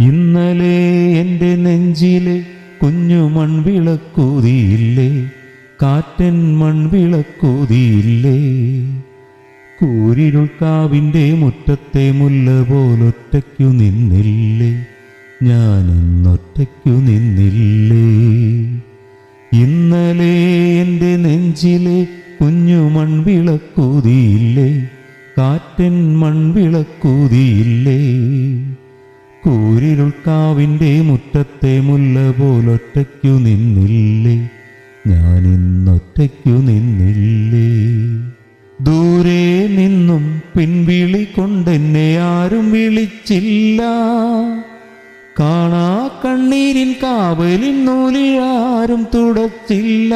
ഇന്നലെ എന്റെ നെഞ്ചിലെ കുഞ്ഞു മൺവിളക്കൂതിയില്ലേ? കാറ്റൻ മൺവിളക്കൂതിയില്ലേ? കൂരിരുൾക്കാവിന്റെ മുറ്റത്തെ മുല്ല പോലൊറ്റയ്ക്കു നിന്നില്ലേ? ഞാനൊന്നൊറ്റയ്ക്കു നിന്നില്ലേ? ഇന്നലെ എന്റെ നെഞ്ചിലെ കുഞ്ഞു മൺവിളക്കൂതിയില്ലേ? കാറ്റൻ മൺവിളക്കൂതിയില്ലേ? കൂരിരുൾക്കാവിന്റെ മുറ്റത്തെ മുല്ല പോലൊറ്റയ്ക്കു നിന്നില്ലേ? ഞാനിന്നൊറ്റയ്ക്കു നിന്നില്ലേ? ദൂരെ നിന്നും പിൻവിളി കൊണ്ടെന്നെ ആരും വിളിച്ചില്ല. കാണാ കണ്ണീരിൻ കാവലിൻ നൂലിയാരും തുടച്ചില്ല.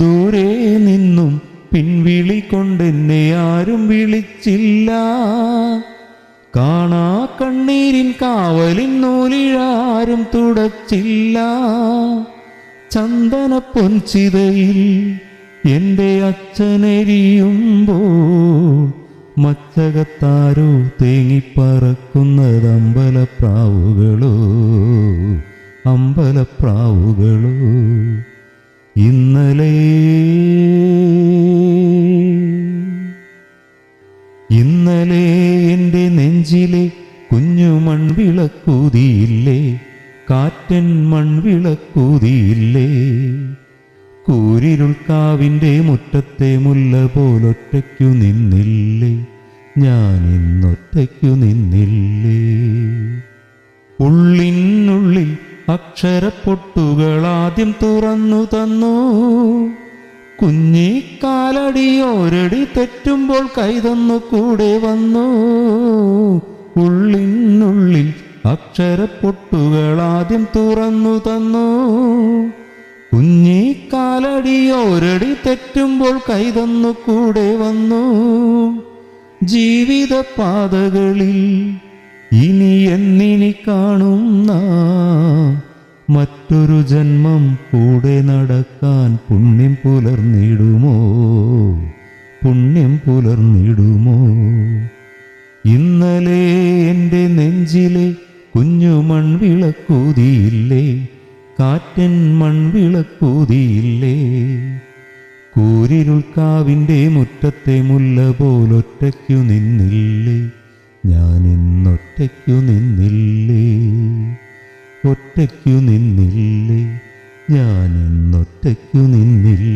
ദൂരെ നിന്നും പിൻവിളി കൊണ്ടെന്നെ ആരും വിളിച്ചില്ല. കാവലിൻ നൂലിഴാരും തുടച്ചില്ല. ചന്ദന പൊൻചിതയിൽ എന്റെ അച്ഛനെരിയുമ്പോൾ മച്ചകത്താരോ തേങ്ങിപ്പറക്കുന്നത് അമ്പലപ്രാവുകളോ? അമ്പലപ്രാവുകളോ? ഇന്നലെ ഇന്നലെ എന്റെ നെഞ്ചിലെ മൺവിളക്കൂതിയില്ലേ കാറ്റൻ മൺവിളക്കൂതിയില്ലേ കൂരിരുൾക്കാവിന്റെ മുറ്റത്തെ മുല്ല പോലൊറ്റയ്ക്കു നിന്നില്ലേ? ഞാൻ ഇന്നൊറ്റയ്ക്കു നിന്നില്ലേ? ഉള്ളിനുള്ളിൽ അക്ഷരപ്പൊട്ടുകൾ ആദ്യം തുറന്നു തന്നു. കുഞ്ഞിക്കാലടി ഒരടി തെറ്റുമ്പോൾ കൈതന്നു കൂടെ വന്നു. ആദ്യം തുറന്നു തന്നു. കുഞ്ഞിക്കാലടി ഒരടി തെറ്റുമ്പോൾ കൈതന്നു കൂടെ വന്നു. ജീവിത പാതകളിൽ ഇനി എന്നിനി കാണുന്ന മറ്റൊരു ജന്മം കൂടെ നടക്കാൻ പുണ്യം പുലർന്നിടുമോ? പുണ്യം പുലർന്നിടുമോ? ഇന്നലെ എന്റെ നെഞ്ചിലെ കുഞ്ഞു മൺവിളക്കൂതിയില്ലേ കാറ്റൻ മൺവിളക്കൂതിയില്ലേ കൂരിരുൾക്കാവിന്റെ മുറ്റത്തെ മുല്ല പോലൊറ്റയ്ക്കു നിന്നില്ലേ? ഞാനിന്നൊറ്റയ്ക്കു നിന്നില്ലേ? ഒറ്റയ്ക്കു നിന്നില്ലേ? ഞാനിന്നൊറ്റയ്ക്കു നിന്നില്ല?